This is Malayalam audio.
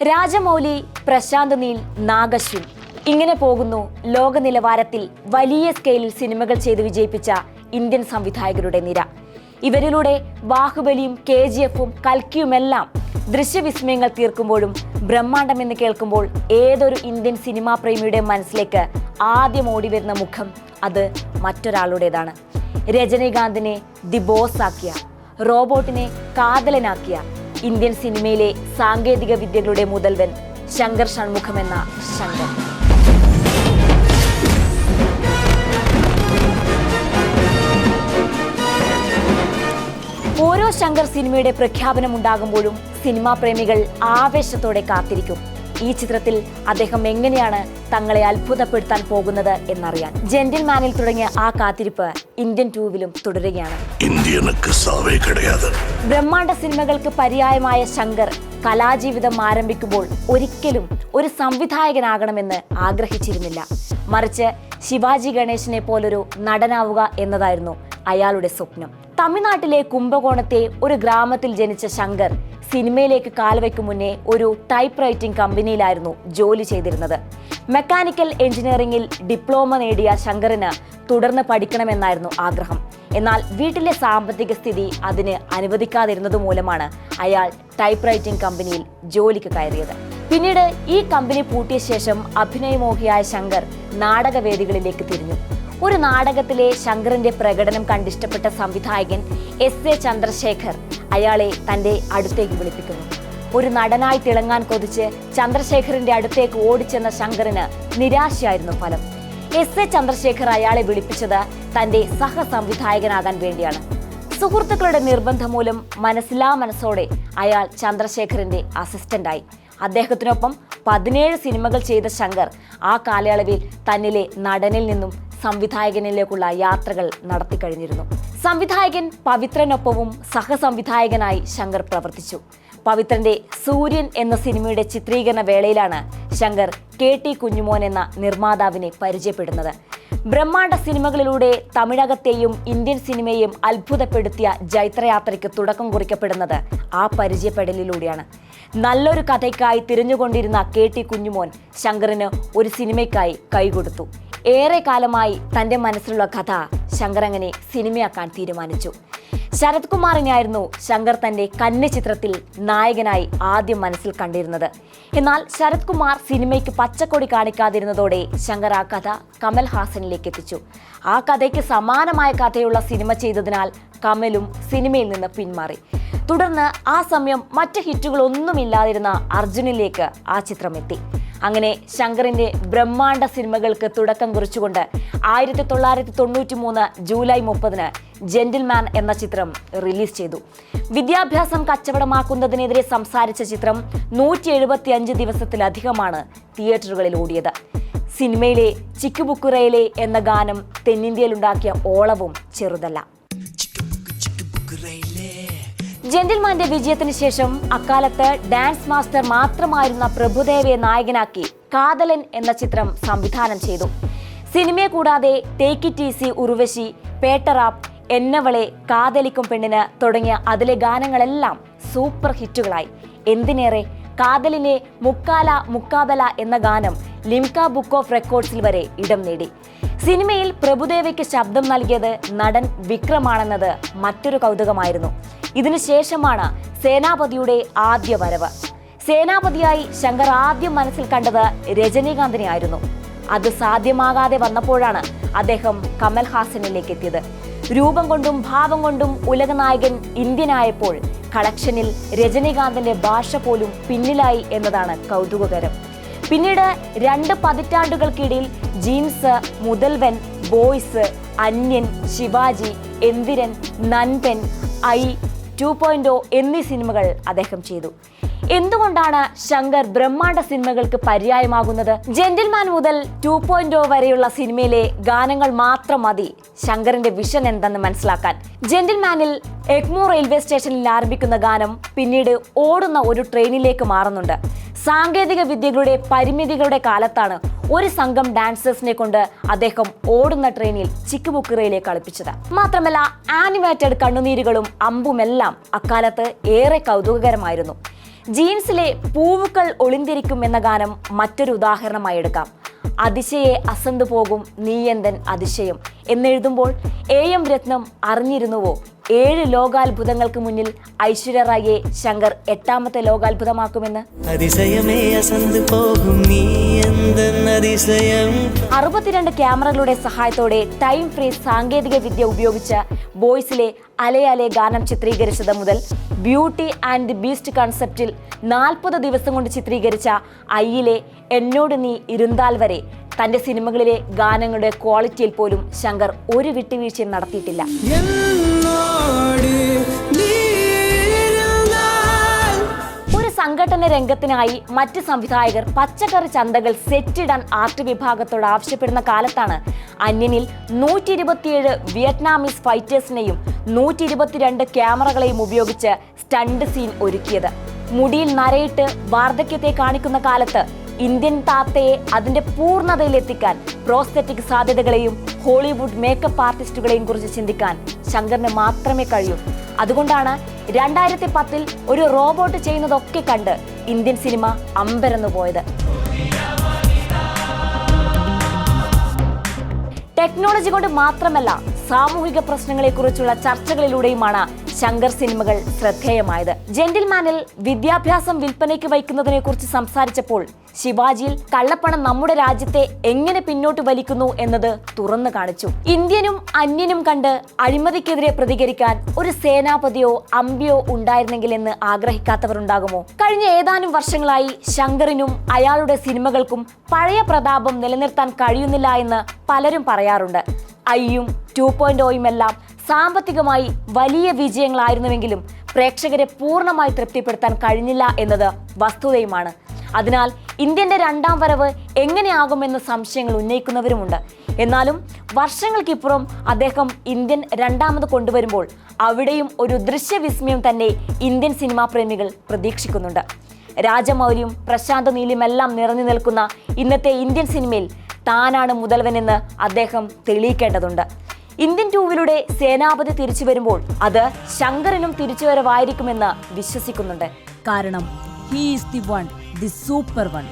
രാജമൗലി പ്രശാന്ത് നീൽ നാഗശ്വിൻ. ഇങ്ങനെ പോകുന്നു ലോക നിലവാരത്തിൽ വലിയ സ്കെയിലിൽ സിനിമകൾ ചെയ്ത് വിജയിപ്പിച്ച ഇന്ത്യൻ സംവിധായകരുടെ നിര. ഇവരിലൂടെ ബാഹുബലിയും കെ ജി എഫും കൽക്കിയുമെല്ലാം ദൃശ്യവിസ്മയങ്ങൾ തീർക്കുമ്പോഴും ബ്രഹ്മാണ്ഡം എന്ന് കേൾക്കുമ്പോൾ ഏതൊരു ഇന്ത്യൻ സിനിമാ പ്രേമിയുടെ മനസ്സിലേക്ക് ആദ്യം ഓടി വരുന്ന മുഖം അത് മറ്റൊരാളുടേതാണ്. രജനീകാന്തിനെ ദി ബോസ് ആക്കിയ റോബോട്ടിനെ കാതലനാക്കിയ ഇന്ത്യൻ സിനിമയിലെ സാങ്കേതിക വിദ്യകളുടെ മുതൽവൻ ശങ്കർ ഷൺമുഖം എന്ന ശങ്കർ. ഓരോ ശങ്കർ സിനിമയുടെ പ്രഖ്യാപനം ഉണ്ടാകുമ്പോഴും സിനിമാ പ്രേമികൾ ആവേശത്തോടെ കാത്തിരിക്കും. ഈ ചിത്രത്തിൽ അദ്ദേഹം എങ്ങനെയാണ് തങ്ങളെ അത്ഭുതപ്പെടുത്താൻ പോകുന്നത് എന്നറിയാൻ ജെന്റിൽമാനിൽ തുടങ്ങിയ ആ കാത്തിരിപ്പ് ഇന്ത്യൻ ടൂവിലും തുടരുകയാണ്. ബ്രഹ്മാണ്ഡ സിനിമകൾക്ക് പര്യായമായ ശങ്കർ കലാജീവിതം ആരംഭിക്കുമ്പോൾ ഒരിക്കലും ഒരു സംവിധായകനാകണമെന്ന് ആഗ്രഹിച്ചിരുന്നില്ല. മറിച്ച് ശിവാജി ഗണേശനെ പോലൊരു നടനാവുക എന്നതായിരുന്നു അയാളുടെ സ്വപ്നം. തമിഴ്നാട്ടിലെ കുംഭകോണത്തെ ഒരു ഗ്രാമത്തിൽ ജനിച്ച ശങ്കർ സിനിമയിലേക്ക് കാൽവയ്ക്ക് മുന്നേ ഒരു ടൈപ്പ് റൈറ്റിംഗ് കമ്പനിയിലായിരുന്നു ജോലി ചെയ്തിരുന്നത്. മെക്കാനിക്കൽ എഞ്ചിനീയറിംഗിൽ ഡിപ്ലോമ നേടിയ ശങ്കറിന് തുടർന്ന് പഠിക്കണമെന്നായിരുന്നു ആഗ്രഹം. എന്നാൽ വീട്ടിലെ സാമ്പത്തിക സ്ഥിതി അതിന് അനുവദിക്കാതിരുന്നത് മൂലമാണ് അയാൾ ടൈപ്പ് റൈറ്റിംഗ് കമ്പനിയിൽ ജോലിക്ക് കയറിയത്. പിന്നീട് ഈ കമ്പനി പൂട്ടിയ ശേഷം അഭിനയമോഹിയായ ശങ്കർ നാടകവേദികളിലേക്ക് തിരിഞ്ഞു. ഒരു നാടകത്തിലെ ശങ്കറിന്റെ പ്രകടനം കണ്ടിഷ്ടപ്പെട്ട സംവിധായകൻ എസ് എ ചന്ദ്രശേഖർ അയാളെ തന്റെ അടുത്തേക്ക് വിളിപ്പിക്കുന്നു. ഒരു നടനായി തിളങ്ങാൻ കൊതിച്ച് ചന്ദ്രശേഖറിന്റെ അടുത്തേക്ക് ഓടിച്ചെന്ന ശങ്കറിന് നിരാശയായിരുന്നു ഫലം. എസ് എ ചന്ദ്രശേഖർ അയാളെ വിളിപ്പിച്ചത് തന്റെ സഹസംവിധായകനാകാൻ വേണ്ടിയാണ്. സുഹൃത്തുക്കളുടെ നിർബന്ധം മൂലം മനസ്സിലാ മനസ്സോടെ അയാൾ ചന്ദ്രശേഖറിന്റെ അസിസ്റ്റന്റായി അദ്ദേഹത്തിനൊപ്പം പതിനേഴ് സിനിമകൾ ചെയ്ത ശങ്കർ ആ കാലയളവിൽ തന്നിലെ നടനിൽ നിന്നും സംവിധായകനിലേക്കുള്ള യാത്രകൾ നടത്തിക്കഴിഞ്ഞിരുന്നു. സംവിധായകൻ പവിത്രനൊപ്പവും സഹസംവിധായകനായി ശങ്കർ പ്രവർത്തിച്ചു. പവിത്രന്റെ സൂര്യൻ എന്ന സിനിമയുടെ ചിത്രീകരണ വേളയിലാണ് ശങ്കർ കെ ടി കുഞ്ഞുമോൻ എന്ന നിർമ്മാതാവിനെ പരിചയപ്പെടുന്നത്. ബ്രഹ്മാണ്ഡ സിനിമകളിലൂടെ തമിഴകത്തെയും ഇന്ത്യൻ സിനിമയെയും അത്ഭുതപ്പെടുത്തിയ ജൈത്രയാത്രയ്ക്ക് തുടക്കം കുറിക്കപ്പെടുന്നത് ആ പരിചയപ്പെടലിലൂടെയാണ്. നല്ലൊരു കഥയ്ക്കായി തിരഞ്ഞുകൊണ്ടിരുന്ന കെ ടി കുഞ്ഞുമോൻ ശങ്കറിന് ഒരു സിനിമയ്ക്കായി കൈകൊടുത്തു. ഏറെ കാലമായി തന്റെ മനസ്സിലുള്ള കഥ ശങ്കർ അങ്ങനെ സിനിമയാക്കാൻ തീരുമാനിച്ചു. ശരത് കുമാറിനെയായിരുന്നു ശങ്കർ തന്റെ കന്യ ചിത്രത്തിൽ നായകനായി ആദ്യം മനസ്സിൽ കണ്ടിരുന്നത്. എന്നാൽ ശരത് കുമാർ സിനിമയ്ക്ക് പച്ചക്കൊടി കാണിക്കാതിരുന്നതോടെ ശങ്കർ ആ കഥ കമൽഹാസനിലേക്ക് എത്തിച്ചു. ആ കഥയ്ക്ക് സമാനമായ കഥയുള്ള സിനിമ ചെയ്തതിനാൽ കമലും സിനിമയിൽ നിന്ന് പിന്മാറി. തുടർന്ന് ആ സമയം മറ്റ് ഹിറ്റുകളൊന്നുമില്ലാതിരുന്ന അർജുനിലേക്ക് ആ ചിത്രം എത്തി അങ്ങനെ ശങ്കറിന്റെ ബ്രഹ്മാണ്ഡ സിനിമകൾക്ക് തുടക്കം കുറിച്ചുകൊണ്ട് ആയിരത്തി തൊള്ളായിരത്തി തൊണ്ണൂറ്റി മൂന്ന് ജൂലൈ മുപ്പതിന് ജെന്റിൽമാൻ എന്ന ചിത്രം റിലീസ് ചെയ്തു. വിദ്യാഭ്യാസം കച്ചവടമാക്കുന്നതിനെതിരെ സംസാരിച്ച ചിത്രം നൂറ്റി എഴുപത്തി അഞ്ച് ദിവസത്തിലധികമാണ് തിയേറ്ററുകളിൽ ഓടിയത്. സിനിമയിലെ ചിക്കുബുക്കുറയിലെ എന്ന ഗാനം തെന്നിന്ത്യയിലുണ്ടാക്കിയ ഓളവും ചെറുതല്ല. ജെന്റിൽമാന്റെ വിജയത്തിന് ശേഷം അക്കാലത്ത് ഡാൻസ് മാസ്റ്റർ മാത്രമായിരുന്ന പ്രഭുദേവയെ നായകനാക്കി കാതലൻ എന്ന ചിത്രം സംവിധാനം ചെയ്തു. സിനിമയെ കൂടാതെ take it easy Urvashi Pettai Rap എന്നവളെ കാതലിക്കും പെണ്ണിന് തുടങ്ങിയ അതിലെ ഗാനങ്ങളെല്ലാം സൂപ്പർ ഹിറ്റുകളായി. എന്തിനേറെ? കാതലിനെ മുക്കാല മുക്കാബല എന്ന ഗാനം ലിംക ബുക്ക് ഓഫ് റെക്കോർഡ്സിൽ വരെ ഇടം നേടി. സിനിമയിൽ പ്രഭുദേവയ്ക്ക് ശബ്ദം നൽകിയത് നടൻ വിക്രമാണെന്നത് മറ്റൊരു കൗതുകമായിരുന്നു. ഇതിനുശേഷമാണ് സേനാപതിയുടെ ആദ്യ വരവ്. സേനാപതിയായി ശങ്കർ ആദ്യം മനസ്സിൽ കണ്ടത് രജനീകാന്തിനെ ആയിരുന്നു അത് സാധ്യമാകാതെ വന്നപ്പോഴാണ് അദ്ദേഹം കമൽഹാസനിലേക്ക് എത്തിയത്. രൂപം കൊണ്ടും ഭാവം കൊണ്ടും ഉലകനായകൻ ഇന്ത്യനായപ്പോൾ കളക്ഷനിൽ രജനീകാന്തിന്റെ ഭാഷ പോലും പിന്നിലായി എന്നതാണ് കൗതുകകരം. പിന്നീട് രണ്ട് പതിറ്റാണ്ടുകൾക്കിടയിൽ Jeans Mudhalvan Boys Anniyan Sivaji Enthiran Nanban I two point എന്നീ സിനിമകൾ അദ്ദേഹം ചെയ്തു. എന്തുകൊണ്ടാണ് ശങ്കർ ബ്രഹ്മാണ്ഡ സിനിമകൾക്ക് പര്യായമാകുന്നത്? ജെന്റിൽമാൻ മുതൽ ടു പോയിന്റ് വരെയുള്ള സിനിമയിലെ ഗാനങ്ങൾ മാത്രം മതി ശങ്കറിന്റെ വിഷൻ എന്തെന്ന് മനസ്സിലാക്കാൻ. ജെന്റിൽമാനിൽ എഗ്മോ റെയിൽവേ സ്റ്റേഷനിൽ ആരംഭിക്കുന്ന ഗാനം പിന്നീട് ഓടുന്ന ഒരു ട്രെയിനിലേക്ക് മാറുന്നുണ്ട്. സാങ്കേതിക വിദ്യകളുടെ പരിമിതികളുടെ കാലത്താണ് ഒരു സംഘം ഡാൻസേഴ്സിനെ കൊണ്ട് അദ്ദേഹം ഓടുന്ന ട്രെയിനിൽ ചിക്കുബുക്കിറയിലേക്ക് കളിപ്പിച്ചത്. മാത്രമല്ല ആനിമേറ്റഡ് കണ്ണുനീരുകളും അമ്പുമെല്ലാം അക്കാലത്ത് ഏറെ കൗതുകകരമായിരുന്നു. ജീൻസിലെ പൂവുകൾ ഒളിന്തിരിക്കും എന്ന ഗാനം മറ്റൊരു ഉദാഹരണമായി എടുക്കാം. അതിശയെ അസന്തു പോകും നീയന്തൻ അതിശയം? എന്നെഴുതുമ്പോൾ എ എം രത്നം അറിഞ്ഞിരുന്നുവോ? ഏഴ് ലോകാത്ഭുതങ്ങൾക്ക് മുന്നിൽ ഐശ്വര്യ റായിയെ ശങ്കർ എട്ടാമത്തെ ലോകാത്ഭുതമാക്കുമെന്ന്. അറുപത്തിരണ്ട് ക്യാമറകളുടെ സഹായത്തോടെ ടൈം ഫ്രീ സാങ്കേതിക വിദ്യ ഉപയോഗിച്ച ബോയ്സിലെ അലയാലെ ഗാനം ചിത്രീകരിച്ചത് മുതൽ ബ്യൂട്ടി ആൻഡ് ബീസ്റ്റ് കൺസെപ്റ്റിൽ നാൽപ്പത് ദിവസം കൊണ്ട് ചിത്രീകരിച്ച ഐയിലെ എന്നോട് നീ ഇരുന്നാൽ വരെ തന്റെ സിനിമകളിലെ ഗാനങ്ങളുടെ ക്വാളിറ്റിയിൽ പോലും ശങ്കർ ഒരു വിട്ടുവീഴ്ചയും നടത്തിയിട്ടില്ല. രംഗത്തിനായി മറ്റ് സംവിധായകർ പച്ചക്കറി ചന്തകൾ സെറ്റിടാൻ ആർട്ട് വിഭാഗത്തോട് ആവശ്യപ്പെടുന്ന കാലത്താണ് അന്യനിൽ നൂറ്റി ഇരുപത്തിയേഴ് വിയറ്റ്നാമീസ് ഫൈറ്റേഴ്സിനെയും നൂറ്റി ഇരുപത്തിരണ്ട് ക്യാമറകളെയും ഉപയോഗിച്ച് സ്റ്റണ്ട് സീൻ ഒരുക്കിയത്. മുടിയിൽ നരയിട്ട് വാർദ്ധക്യത്തെ കാണിക്കുന്ന കാലത്ത് ഇന്ത്യൻ താത്തയെ അതിന്റെ പൂർണതയിലെത്തിക്കാൻ പ്രോസ്തറ്റിക് സാധ്യതകളെയും ഹോളിവുഡ് മേക്കപ്പ് ആർട്ടിസ്റ്റുകളെയും കുറിച്ച് ചിന്തിക്കാൻ ശങ്കറിന് മാത്രമേ കഴിയൂ. അതുകൊണ്ടാണ് രണ്ടായിരത്തി പത്തിൽ ഒരു റോബോട്ട് ചെയ്യുന്നതൊക്കെ കണ്ട് ഇന്ത്യൻ സിനിമ അമ്പരന്നു പോയത്. ടെക്നോളജി കൊണ്ട് മാത്രമല്ല സാമൂഹിക പ്രശ്നങ്ങളെക്കുറിച്ചുള്ള ചർച്ചകളിലൂടെയുമാണ് ശങ്കർ സിനിമകൾ ശ്രദ്ധേയമായത്. ജെന്റിൽമാനിൽ വിദ്യാഭ്യാസം വിൽപ്പനയ്ക്ക് വയ്ക്കുന്നതിനെ കുറിച്ച് സംസാരിച്ചപ്പോൾ ശിവാജിയിൽ കള്ളപ്പണം നമ്മുടെ രാജ്യത്തെ എങ്ങനെ പിന്നോട്ട് വലിക്കുന്നു എന്നത് തുറന്നു കാണിച്ചു. ഇന്ത്യനും അന്യനും കണ്ട് അഴിമതിക്കെതിരെ പ്രതികരിക്കാൻ ഒരു സേനാപതിയോ അമ്പിയോ ഉണ്ടായിരുന്നെങ്കിൽ എന്ന് ആഗ്രഹിക്കാത്തവർ ഉണ്ടാകുമോ കഴിഞ്ഞ ഏതാനും വർഷങ്ങളായി ശങ്കറിനും അയാളുടെ സിനിമകൾക്കും പഴയ പ്രതാപം നിലനിർത്താൻ കഴിയുന്നില്ല എന്ന് പലരും പറയാറുണ്ട്. ഐയും ടു പോയിന്റ് ഓയും എല്ലാം സാമ്പത്തികമായി വലിയ വിജയങ്ങളായിരുന്നുവെങ്കിലും പ്രേക്ഷകരെ പൂർണമായി തൃപ്തിപ്പെടുത്താൻ കഴിഞ്ഞില്ല എന്നത് വസ്തുതയുമാണ്. അതിനാൽ ഇന്ത്യന്റെ രണ്ടാം വരവ് എങ്ങനെയാകുമെന്ന് സംശയങ്ങൾ ഉന്നയിക്കുന്നവരുമുണ്ട്. എന്നാലും വർഷങ്ങൾക്കിപ്പുറം അദ്ദേഹം ഇന്ത്യൻ രണ്ടാമത് കൊണ്ടുവരുമ്പോൾ അവിടെയും ഒരു ദൃശ്യവിസ്മയം തന്നെ ഇന്ത്യൻ സിനിമാ പ്രേമികൾ പ്രതീക്ഷിക്കുന്നുണ്ട്. രാജമൗലിയും പ്രശാന്ത് നീലിയുമെല്ലാം നിറഞ്ഞു നിൽക്കുന്ന ഇന്നത്തെ ഇന്ത്യൻ സിനിമയിൽ താനാണ് മുതൽവനെന്ന് അദ്ദേഹം തെളിയിക്കേണ്ടതുണ്ട്. ഇന്ത്യൻ ടൂവിലൂടെ സേനാപതി തിരിച്ചു വരുമ്പോൾ അത് ശങ്കറിനും തിരിച്ചുവരവായിരിക്കുമെന്ന് വിശ്വസിക്കുന്നുണ്ട്. കാരണം he is the one the super one